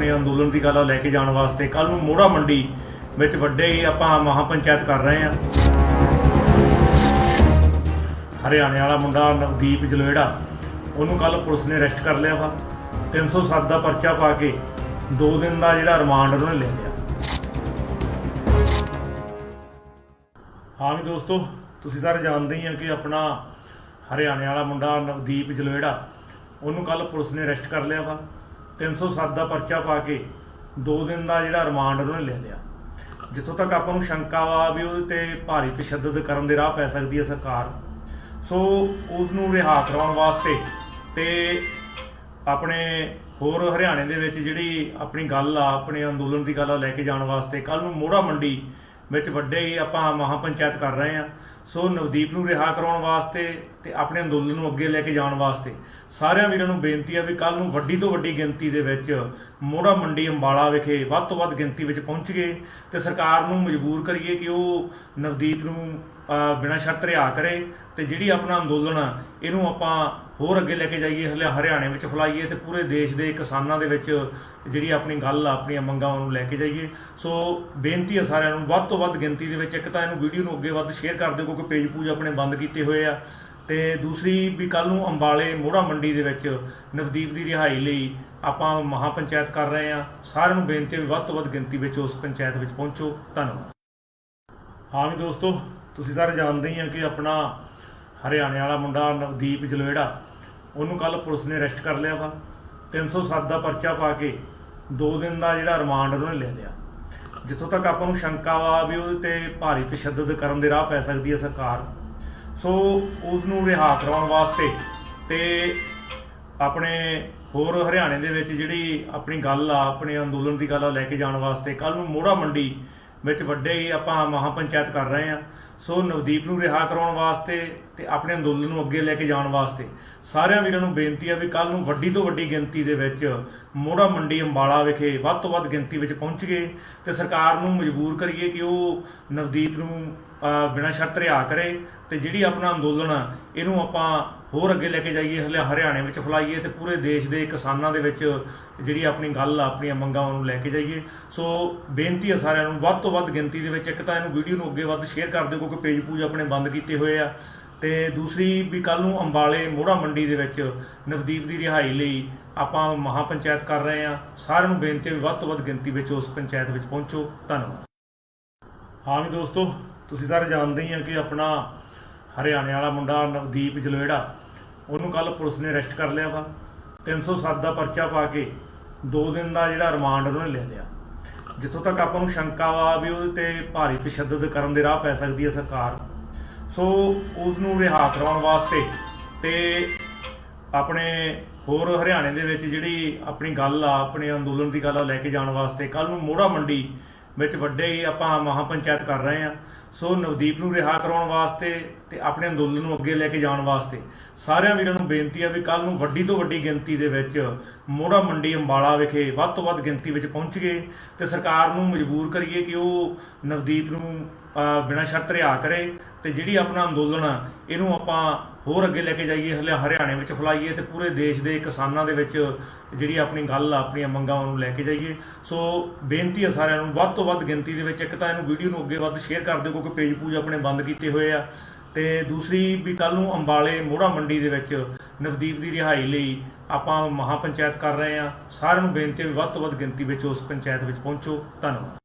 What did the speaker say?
ਆਪਣੇ ਅੰਦੋਲਨ ਦੀ ਗੱਲ ਲੈ ਕੇ ਜਾਣ ਵਾਸਤੇ। ਕੱਲ ਨੂੰ ਮੋੜਾ ਮੰਡੀ ਵਿੱਚ ਵੱਡੇ ਹੀ ਆਪਾਂ ਮਹਾ ਪੰਚਾਇਤ ਕਰ ਰਹੇ ਹਾਂ। ਹਰਿਆਣੇ ਵਾਲਾ ਮੁੰਡਾ ਨਵਦੀਪ ਜਲੋੜਾ ਉਹਨੂੰ ਕੱਲ ਪੁਲਿਸ ਨੇ ਅਰੈਸਟ ਕਰ ਲਿਆ ਵਾ। 307 ਦਾ ਪਰਚਾ ਪਾ ਕੇ 2 ਦਿਨ ਦਾ ਜਿਹੜਾ ਰਿਮਾਂਡ ਉਹਨੇ ਲੈ ਲਿਆ। ਹਾਂ ਵੀ ਦੋਸਤੋ, ਤੁਸੀਂ ਸਾਰੇ ਜਾਣਦੇ ਹੀ ਆ ਕਿ ਆਪਣਾ ਹਰਿਆਣੇ ਵਾਲਾ ਮੁੰਡਾ ਨਵਦੀਪ ਜਲੋੜਾ ਉਹਨੂੰ ਕੱਲ ਪੁਲਿਸ ਨੇ ਅਰੈਸਟ ਕਰ ਲਿਆ ਵਾ। 307 ਦਾ ਪਰਚਾ ਪਾ ਕੇ 2 ਦਿਨ ਦਾ ਜਿਹੜਾ ਰਿਮਾਂਡ ਉਹਨੇ ਲੈ ਲਿਆ। ਜਿੱਥੋਂ ਤੱਕ ਆਪਾਂ ਨੂੰ ਸ਼ੰਕਾ ਵਾ ਵੀ ਉਹਦੇ ਤੇ ਭਾਰੀ ਤਸ਼ੱਦਦ ਕਰਨ ਦੇ ਰਾਹ ਪੈ ਸਕਦੀ ਹੈ ਸਰਕਾਰ। ਸੋ ਉਸ ਨੂੰ ਰਿਹਾ ਕਰਾਉਣ ਵਾਸਤੇ ਤੇ ਆਪਣੇ ਹੋਰ ਹਰਿਆਣੇ ਦੇ ਵਿੱਚ ਜਿਹੜੀ ਆਪਣੀ ਗੱਲ ਆ, ਆਪਣੇ ਅੰਦੋਲਨ ਦੀ ਗੱਲ ਆ ਲੈ ਕੇ ਜਾਣ ਵਾਸਤੇ ਕੱਲ ਨੂੰ ਮੋੜਾ ਮੰਡੀ ਵਿੱਚ ਵੱਡੇ ਹੀ ਆਪਾਂ ਮਹਾ ਪੰਚਾਇਤ ਕਰ ਰਹੇ ਹਾਂ। ਸੋ ਨਵਦੀਪ ਨੂੰ ਰਿਹਾ ਕਰਾਉਣ ਵਾਸਤੇ ਤੇ ਆਪਣੇ ਅੰਦੋਲਨ ਨੂੰ ਅੱਗੇ ਲੈ ਕੇ ਜਾਣ ਵਾਸਤੇ ਸਾਰਿਆਂ ਵੀਰਾਂ ਨੂੰ ਬੇਨਤੀ ਆ ਵੀ ਕੱਲ ਨੂੰ ਵੱਡੀ ਤੋਂ ਵੱਡੀ ਗਿਣਤੀ ਦੇ ਵਿੱਚ ਮੋੜਾ ਮੰਡੀ ਅੰਬਾਲਾ ਵਿਖੇ ਵੱਧ ਤੋਂ ਵੱਧ ਗਿਣਤੀ ਵਿੱਚ ਪਹੁੰਚ ਗਏ ਤੇ ਸਰਕਾਰ ਨੂੰ ਮਜਬੂਰ ਕਰੀਏ ਕਿ ਉਹ ਨਵਦੀਪ ਨੂੰ ਬਿਨਾਂ ਸ਼ਰਤ ਰਿਹਾ ਕਰੇ ਤੇ ਜਿਹੜੀ ਆਪਣਾ ਅੰਦੋਲਨ ਆ, ਇਹਨੂੰ ਆਪਾਂ ਹੋਰ ਅੱਗੇ ਲੈ ਕੇ ਜਾਈਏ, ਹਲੇ ਹਰਿਆਣੇ ਵਿੱਚ ਫੈਲਾਈਏ ਤੇ ਪੂਰੇ ਦੇਸ਼ ਦੇ ਕਿਸਾਨਾਂ ਦੇ ਵਿੱਚ ਜਿਹੜੀ ਆਪਣੀ ਗੱਲ ਆ ਆਪਣੀਆਂ ਮੰਗਾਂ ਨੂੰ ਲੈ ਕੇ ਜਾਈਏ। ਸੋ ਬੇਨਤੀ ਆ ਸਾਰਿਆਂ ਨੂੰ, ਵੱਧ ਤੋਂ ਵੱਧ ਗਿਣਤੀ ਦੇ ਵਿੱਚ ਇੱਕ ਤਾਂ ਇਹਨੂੰ ਵੀਡੀਓ ਨੂੰ ਅੱਗੇ ਵੱਧ ਸ਼ੇਅਰ ਕਰ ਦਿਓ, ਕਿਉਂਕਿ ਪੇਜ ਪੂਜ ਆਪਣੇ ਬੰਦ ਕੀਤੇ ਹੋਏ ਆ। ਤੇ ਦੂਸਰੀ ਵੀ ਕੱਲ ਨੂੰ ਅੰਬਾਲੇ ਮੋੜਾ ਮੰਡੀ ਦੇ ਵਿੱਚ ਨਵਦੀਪ ਦੀ ਰਿਹਾਈ ਲਈ ਆਪਾਂ ਮਹਾ ਪੰਚਾਇਤ ਕਰ ਰਹੇ ਆ। ਸਾਰਿਆਂ ਨੂੰ ਬੇਨਤੀ ਹੈ ਵੀ ਵੱਧ ਤੋਂ ਵੱਧ ਗਿਣਤੀ ਵਿੱਚ ਉਸ ਪੰਚਾਇਤ ਵਿੱਚ ਪਹੁੰਚੋ। ਧੰਨਵਾਦ। ਹਾਂ ਵੀ ਦੋਸਤੋ, ਤੁਸੀਂ ਸਾਰੇ ਜਾਣਦੇ ਹੀ ਆ ਕਿ ਆਪਣਾ ਹਰਿਆਣੇ ਵਾਲਾ ਮੁੰਡਾ ਨਵਦੀਪ ਜਲੋੜਾ ਉਹਨੂੰ ਕੱਲ ਪੁਲਿਸ ਨੇ ਅਰੈਸਟ ਕਰ ਲਿਆ ਵਾ। 307 ਦਾ ਪਰਚਾ ਪਾ ਕੇ 2 ਦਿਨ ਦਾ ਜਿਹੜਾ ਰਿਮਾਂਡ ਉਹਨੇ ਲੈ ਲਿਆ। ਜਿੱਥੋਂ ਤੱਕ ਆਪਾਂ ਨੂੰ ਸ਼ੰਕਾ ਵਾ ਵੀ ਉਹਦੇ ਤੇ ਭਾਰੀ ਤਸ਼ੱਦਦ ਕਰਨ ਦੇ ਰਾਹ ਪੈ ਸਕਦੀ ਹੈ ਸਰਕਾਰ। ਸੋ ਉਸ ਨੂੰ ਰਿਹਾ ਕਰਾਉਣ ਵਾਸਤੇ ਤੇ ਆਪਣੇ ਹੋਰ ਹਰਿਆਣੇ ਦੇ ਵਿੱਚ ਜਿਹੜੀ ਆਪਣੀ ਗੱਲ ਆ, ਆਪਣੇ ਅੰਦੋਲਨ ਦੀ ਗੱਲ ਆ ਲੈ ਕੇ ਜਾਣ ਵਾਸਤੇ ਕੱਲ ਨੂੰ ਮੋੜਾ ਮੰਡੀ ਵਿੱਚ ਵੱਡੇ ਹੀ ਆਪਾਂ ਮਹਾ ਪੰਚਾਇਤ ਕਰ ਰਹੇ ਆ ਸੋ ਨਵਦੀਪ ਨੂੰ ਰਿਹਾ ਕਰਾਉਣ ਵਾਸਤੇ ਤੇ ਆਪਣੇ ਅੰਦੋਲਨ ਨੂੰ ਅੱਗੇ ਲੈ ਕੇ ਜਾਣ ਵਾਸਤੇ। ਸਾਰਿਆਂ ਵੀਰਾਂ ਨੂੰ ਬੇਨਤੀ ਆ ਵੀ ਕੱਲ ਨੂੰ ਵੱਡੀ ਤੋਂ ਵੱਡੀ ਗਿਣਤੀ ਦੇ ਵਿੱਚ ਮੋੜਾ ਮੰਡੀ ਅੰਬਾਲਾ ਵਿਖੇ ਵੱਧ ਤੋਂ ਵੱਧ ਗਿਣਤੀ ਵਿੱਚ ਪਹੁੰਚ ਗਏ ਤੇ ਸਰਕਾਰ ਨੂੰ ਮਜਬੂਰ ਕਰੀਏ ਕਿ ਉਹ ਨਵਦੀਪ ਨੂੰ ਬਿਨਾਂ ਸ਼ਰਤ ਰਿਹਾ ਕਰੇ ਤੇ ਜਿਹੜੀ ਆਪਣਾ ਅੰਦੋਲਨ ਆ, ਇਹਨੂੰ ਆਪਾਂ ਹੋਰ ਅੱਗੇ ਲੈ ਕੇ ਜਾਈਏ, ਹਲੇ ਹਰਿਆਣੇ ਵਿੱਚ ਫੈਲਾਈਏ ਤੇ ਪੂਰੇ ਦੇਸ਼ ਦੇ ਕਿਸਾਨਾਂ ਦੇ ਵਿੱਚ ਜਿਹੜੀ ਆਪਣੀ ਗੱਲ ਆਪਣੀਆਂ ਮੰਗਾਂ ਨੂੰ ਲੈ ਕੇ ਜਾਈਏ। ਸੋ ਬੇਨਤੀ ਆ ਸਾਰਿਆਂ ਨੂੰ, ਵੱਧ ਤੋਂ ਵੱਧ ਗਿਣਤੀ ਦੇ ਵਿੱਚ ਇੱਕ ਤਾਂ ਇਹਨੂੰ ਵੀਡੀਓ ਨੂੰ ਅੱਗੇ ਵੱਧ ਸ਼ੇਅਰ ਕਰ ਦਿਓ ਕਿਉਂਕਿ ਪੇਜ ਪੂਜ ਆਪਣੇ ਬੰਦ ਕੀਤੇ ਹੋਏ ਆ। ਤੇ ਦੂਸਰੀ ਵੀ ਕੱਲ ਨੂੰ ਅੰਬਾਲੇ ਮੋੜਾ ਮੰਡੀ ਦੇ ਵਿੱਚ ਨਵਦੀਪ ਦੀ ਰਿਹਾਈ ਲਈ ਆਪਾਂ ਮਹਾ ਪੰਚਾਇਤ ਕਰ ਰਹੇ ਆ। ਸਾਰਿਆਂ ਨੂੰ ਬੇਨਤੀ ਹੈ ਵੀ ਵੱਧ ਤੋਂ ਵੱਧ ਗਿਣਤੀ ਵਿੱਚ ਉਸ ਪੰਚਾਇਤ ਵਿੱਚ ਪਹੁੰਚੋ। ਧੰਨਵਾਦ। ਹਾਂ ਵੀ ਦੋਸਤੋ, ਤੁਸੀਂ ਸਾਰੇ ਜਾਣਦੇ ਹੀ ਆ ਕਿ ਆਪਣਾ ਹਰਿਆਣੇ ਵਾਲਾ ਮੁੰਡਾ ਨਵਦੀਪ ਜਲੋੜਾ ਉਹਨੂੰ ਕੱਲ ਪੁਲਿਸ ਨੇ ਅਰੈਸਟ ਕਰ ਲਿਆ ਵਾ। 307 ਦਾ ਪਰਚਾ ਪਾ ਕੇ 2 ਦਿਨ ਦਾ ਜਿਹੜਾ ਰਿਮਾਂਡ ਉਹਨੇ ਲੈ ਲਿਆ। ਜਿੱਥੋਂ ਤੱਕ ਆਪਾਂ ਨੂੰ ਸ਼ੰਕਾ ਵਾ ਵੀ ਉਹਦੇ ਤੇ ਭਾਰੀ ਤਸ਼ੱਦਦ ਕਰਨ ਦੇ ਰਾਹ ਪੈ ਸਕਦੀ ਹੈ ਸਰਕਾਰ। ਸੋ ਉਸ ਨੂੰ ਰਿਹਾ ਕਰਾਉਣ ਵਾਸਤੇ ਤੇ ਆਪਣੇ ਹੋਰ ਹਰਿਆਣੇ ਦੇ ਵਿੱਚ ਜਿਹੜੀ ਆਪਣੀ ਗੱਲ ਆ, ਆਪਣੇ ਅੰਦੋਲਨ ਦੀ ਗੱਲ ਆ ਲੈ ਕੇ ਜਾਣ ਵਾਸਤੇ ਕੱਲ ਨੂੰ ਮੋੜਾ ਮੰਡੀ ਵਿੱਚ ਵੱਡੇ ਹੀ ਆਪਾਂ ਮਹਾ ਪੰਚਾਇਤ ਕਰ ਰਹੇ ਹਾਂ। ਸੋ ਨਵਦੀਪ ਨੂੰ ਰਿਹਾ ਕਰਾਉਣ ਵਾਸਤੇ ਤੇ ਆਪਣੇ ਅੰਦੋਲਨ ਨੂੰ ਅੱਗੇ ਲੈ ਕੇ ਜਾਣ ਵਾਸਤੇ ਸਾਰਿਆਂ ਵੀਰਾਂ ਨੂੰ ਬੇਨਤੀ ਆ ਵੀ ਕੱਲ ਨੂੰ ਵੱਡੀ ਤੋਂ ਵੱਡੀ ਗਿਣਤੀ ਦੇ ਵਿੱਚ ਮੋੜਾ ਮੰਡੀ ਅੰਬਾਲਾ ਵਿਖੇ ਵੱਧ ਤੋਂ ਵੱਧ ਗਿਣਤੀ ਵਿੱਚ ਪਹੁੰਚ ਗਏ ਤੇ ਸਰਕਾਰ ਨੂੰ ਮਜਬੂਰ ਕਰੀਏ ਕਿ ਉਹ ਨਵਦੀਪ ਨੂੰ ਬਿਨਾਂ ਸ਼ਰਤ ਰਿਹਾ ਕਰੇ ਤੇ ਜਿਹੜੀ ਆਪਣਾ ਅੰਦੋਲਨ ਆ, ਇਹਨੂੰ ਆਪਾਂ ਹੋਰ ਅੱਗੇ ਲੈ ਕੇ ਜਾਈਏ, ਹਲੇ ਹਰਿਆਣੇ ਵਿੱਚ ਫੈਲਾਈਏ ਤੇ ਪੂਰੇ ਦੇਸ਼ ਦੇ ਕਿਸਾਨਾਂ ਦੇ ਵਿੱਚ ਜਿਹੜੀ ਆਪਣੀ ਗੱਲ ਆਪਣੀਆਂ ਮੰਗਾਂ ਨੂੰ ਲੈ ਕੇ ਜਾਈਏ। ਸੋ ਬੇਨਤੀ ਆ ਸਾਰਿਆਂ ਨੂੰ, ਵੱਧ ਤੋਂ ਵੱਧ ਗਿਣਤੀ ਦੇ ਵਿੱਚ ਇੱਕ ਤਾਂ ਇਹਨੂੰ ਵੀਡੀਓ ਨੂੰ ਅੱਗੇ ਵੱਧ ਸ਼ੇਅਰ ਕਰ ਦਿਓ, ਕਿਉਂਕਿ ਪੇਜ ਪੂਜ ਆਪਣੇ ਬੰਦ ਕੀਤੇ ਹੋਏ ਆ। ਤੇ ਦੂਸਰੀ ਵੀ ਕੱਲ ਨੂੰ ਅੰਬਾਲੇ ਮੋੜਾ ਮੰਡੀ ਦੇ ਵਿੱਚ ਨਵਦੀਪ ਦੀ ਰਿਹਾਈ ਲਈ ਆਪਾਂ ਮਹਾ ਪੰਚਾਇਤ ਕਰ ਰਹੇ ਆ। ਸਾਰਿਆਂ ਨੂੰ ਬੇਨਤੀ ਹੈ ਵੀ ਵੱਧ ਤੋਂ ਵੱਧ ਗਿਣਤੀ ਵਿੱਚ ਉਸ ਪੰਚਾਇਤ ਵਿੱਚ ਪਹੁੰਚੋ। ਧੰਨਵਾਦ।